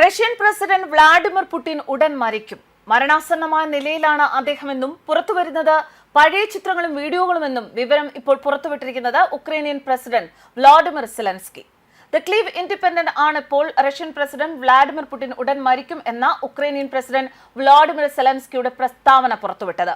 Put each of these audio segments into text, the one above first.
Russian president Vladimir Putin ഉടൻ മരിക്കും. മരണാസന്നമായ നിലയിലാണ് അദ്ദേഹമെന്നും പുറത്തുവരുന്നത് പഴയ ചിത്രങ്ങളും വീഡിയോകളുമെന്നും വിവരം ഇപ്പോൾ പുറത്തുവിട്ടിരിക്കുന്നത് Ukrainian president Vladimir Zelensky. The Kyiv Independent ആണ് ഇപ്പോൾ റഷ്യൻ പ്രസിഡന്റ് വ്ളാഡിമിർ പുടിൻ ഉടൻ മരിക്കും എന്ന ഉക്രൈനിയൻ പ്രസിഡന്റ് വ്ളാഡിമിർ സെലൻസ്കിയുടെ പ്രസ്താവന പുറത്തുവിട്ടത്.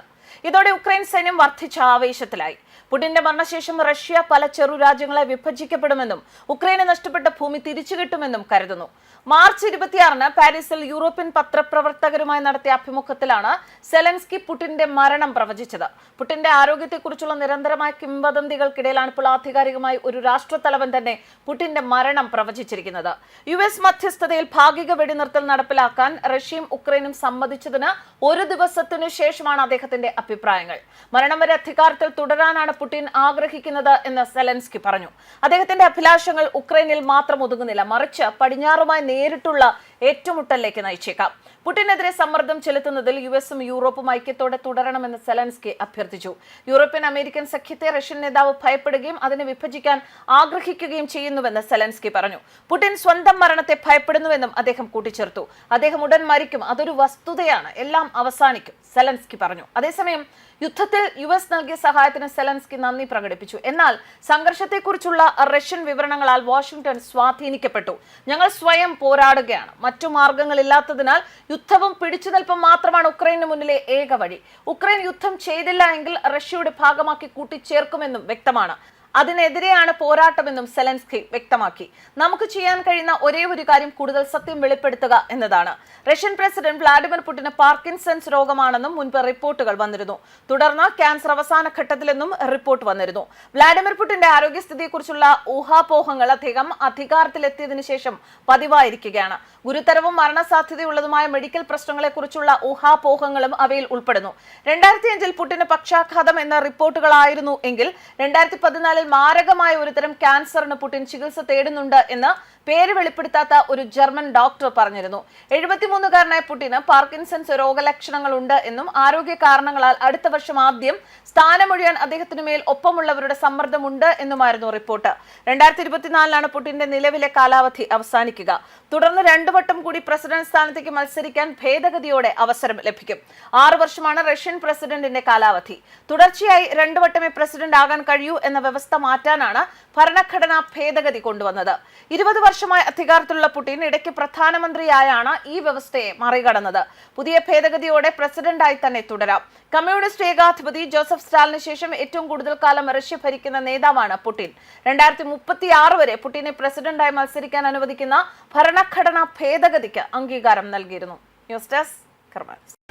ഇതോടെ ഉക്രൈൻ സൈന്യം വർദ്ധിച്ച ആവേശത്തിലായി. പുടിന്റെ മരണശേഷം റഷ്യ പല ചെറു രാജ്യങ്ങളെ വിഭജിക്കപ്പെടുമെന്നും ഉക്രൈന് നഷ്ടപ്പെട്ട ഭൂമി തിരിച്ചു കിട്ടുമെന്നും കരുതുന്നു. മാർച്ച് ഇരുപത്തിയാറിന് പാരീസിൽ യൂറോപ്യൻ പത്രപ്രവർത്തകരുമായി നടത്തിയ അഭിമുഖത്തിലാണ് സെലൻസ്കി പുടിന്റെ മരണം പ്രവചിച്ചത്. പുടിന്റെ ആരോഗ്യത്തെക്കുറിച്ചുള്ള നിരന്തരമായ കിംവദന്തികൾക്കിടയിലാണ് ഇപ്പോൾ ആധികാരികമായി ഒരു രാഷ്ട്രത്തലവൻ തന്നെ പുടിന്റെ മരണം പ്രവചിച്ചിരിക്കുന്നത്. യു എസ് മധ്യസ്ഥതയിൽ ഭാഗിക വെടിനിർത്തൽ നടപ്പിലാക്കാൻ റഷ്യയും ഉക്രൈനും സമ്മതിച്ചതിന് ഒരു ദിവസത്തിനു ശേഷമാണ് അദ്ദേഹത്തിന്റെ അഭിപ്രായങ്ങൾ. മരണം വരെ അധികാരത്തിൽ തുടരാനാണ് പുടിൻ ആഗ്രഹിക്കുന്നത് എന്ന് സെലൻസ്കി പറഞ്ഞു. അദ്ദേഹത്തിന്റെ അഭിലാഷങ്ങൾ ഉക്രൈനിൽ മാത്രം ഒതുങ്ങുന്നില്ല. മറിച്ച് പടിഞ്ഞാറുമായി നേരിട്ടുള്ള ഏറ്റുമുട്ടലിലേക്ക് നയിച്ചേക്കാം. പുടിനെതിരെ സമ്മർദ്ദം ചെലുത്തുന്നതിൽ യു എസും യൂറോപ്പും ഐക്യത്തോടെ തുടരണമെന്ന് സെലൻസ്കി അഭ്യർത്ഥിച്ചു. യൂറോപ്യൻ അമേരിക്കൻ സഖ്യത്തെ റഷ്യൻ നേതാവ് ഭയപ്പെടുകയും അതിനെ വിഭജിക്കാൻ ആഗ്രഹിക്കുകയും ചെയ്യുന്നുവെന്ന് സെലൻസ്കി പറഞ്ഞു. പുടിൻ സ്വന്തം മരണത്തെ ഭയപ്പെടുന്നുവെന്നും അദ്ദേഹം കൂട്ടിച്ചേർത്തു. അദ്ദേഹം ഉടൻ മരിക്കും. അതൊരു വസ്തുതയാണ്. എല്ലാം അവസാനിക്കും. സെലൻസ്കി പറഞ്ഞു. അതേസമയം യുദ്ധത്തിൽ യു എസ് നൽകിയ സഹായത്തിന് സെലൻസ്കി നന്ദി പ്രകടിപ്പിച്ചു. എന്നാൽ സംഘർഷത്തെക്കുറിച്ചുള്ള റഷ്യൻ വിവരണങ്ങളാൽ വാഷിംഗ്ടൺ സ്വാധീനിക്കപ്പെട്ടു. ഞങ്ങൾ സ്വയം പോരാടുകയാണ്. മറ്റു മാർഗങ്ങളില്ലാത്തതിനാൽ യുദ്ധവും പിടിച്ചുനിൽപ്പും മാത്രമാണ് ഉക്രൈന് മുന്നിലെ ഏക വഴി. ഉക്രൈൻ യുദ്ധം ചെയ്തില്ല എങ്കിൽ റഷ്യയുടെ ഭാഗമാക്കി കൂട്ടിച്ചേർക്കുമെന്നും വ്യക്തമാണ്. അതിനെതിരെയാണ് പോരാട്ടമെന്നും സെലൻസ്കി വ്യക്തമാക്കി. നമുക്ക് ചെയ്യാൻ കഴിയുന്ന ഒരേ ഒരു കാര്യം കൂടുതൽ സത്യം വെളിപ്പെടുത്തുക എന്നതാണ്. റഷ്യൻ പ്രസിഡന്റ് വ്ളാഡിമിർ പുടിന് പാർക്കിൻസൺസ് രോഗമാണെന്നും മുൻപ് റിപ്പോർട്ടുകൾ വന്നിരുന്നു. തുടർന്ന് ക്യാൻസർ അവസാന ഘട്ടത്തിലെന്നും റിപ്പോർട്ട് വന്നിരുന്നു. വ്ളാഡിമിർ പുടിന്റെ ആരോഗ്യസ്ഥിതിയെക്കുറിച്ചുള്ള ഊഹാപോഹങ്ങൾ അദ്ദേഹം അധികാരത്തിലെത്തിയതിനു ശേഷം പതിവായിരിക്കുകയാണ്. ഗുരുതരവും മരണസാധ്യതയുള്ളതുമായ മെഡിക്കൽ പ്രശ്നങ്ങളെക്കുറിച്ചുള്ള ഊഹാപോഹങ്ങളും അവയിൽ ഉൾപ്പെടുന്നു. രണ്ടായിരത്തി അഞ്ചിൽ പുടിന് പക്ഷാഘാതം എന്ന റിപ്പോർട്ടുകളായിരുന്നു എങ്കിൽ രണ്ടായിരത്തി പതിനാലിൽ മാരകമായ ഒരുതരം ക്യാൻസറിന് പുടിൻ ചികിത്സ തേടുന്നുണ്ട് എന്ന് പേര് വെളിപ്പെടുത്താത്ത ഒരു ജർമ്മൻ ഡോക്ടർ പറഞ്ഞിരുന്നു. എഴുപത്തിമൂന്നുകാരനായ പുടിന് പാർക്കിൻസൺസ് രോഗലക്ഷണങ്ങൾ ഉണ്ട് എന്നും ആരോഗ്യ കാരണങ്ങളാൽ അടുത്ത വർഷം ആദ്യം സ്ഥാനമൊഴിയാൻ അദ്ദേഹത്തിനു മേൽ ഒപ്പമുള്ളവരുടെ സമ്മർദ്ദമുണ്ട് എന്നുമായിരുന്നു റിപ്പോർട്ട്. രണ്ടായിരത്തി ഇരുപത്തിനാലിലാണ് പുടിന്റെ നിലവിലെ കാലാവധി അവസാനിക്കുക. തുടർന്ന് രണ്ടു വട്ടം കൂടി പ്രസിഡന്റ് സ്ഥാനത്തേക്ക് മത്സരിക്കാൻ ഭേദഗതിയോടെ അവസരം ലഭിക്കും. ആറു വർഷമാണ് റഷ്യൻ പ്രസിഡന്റിന്റെ കാലാവധി. തുടർച്ചയായി രണ്ടു വട്ടമേ പ്രസിഡന്റ് ആകാൻ കഴിയൂ എന്ന വ്യവസ്ഥ മാറ്റാനാണ് ഭരണഘടനാ ഭേദഗതി കൊണ്ടുവന്നത്. ഇരുപത് വർഷമായി അധികാരത്തിലുള്ള പുടിൻ ഇടയ്ക്ക് പ്രധാനമന്ത്രിയായാണ് ഈ വ്യവസ്ഥയെ മറികടന്നത്. പുതിയ ഭേദഗതിയോടെ പ്രസിഡന്റായി തന്നെ തുടരാം. കമ്മ്യൂണിസ്റ്റ് ഏകാധിപതി ജോസഫ് സ്റ്റാലിന് ശേഷം ഏറ്റവും കൂടുതൽ കാലം റഷ്യ ഭരിക്കുന്ന നേതാവാണ് പുടിൻ. രണ്ടായിരത്തി മുപ്പത്തി ആറ് വരെ പുടിനെ പ്രസിഡന്റായി മത്സരിക്കാൻ അനുവദിക്കുന്ന ഭരണഘടനാ ഭേദഗതിക്ക് അംഗീകാരം നൽകിയിരുന്നു. News desk കർമാൻസ്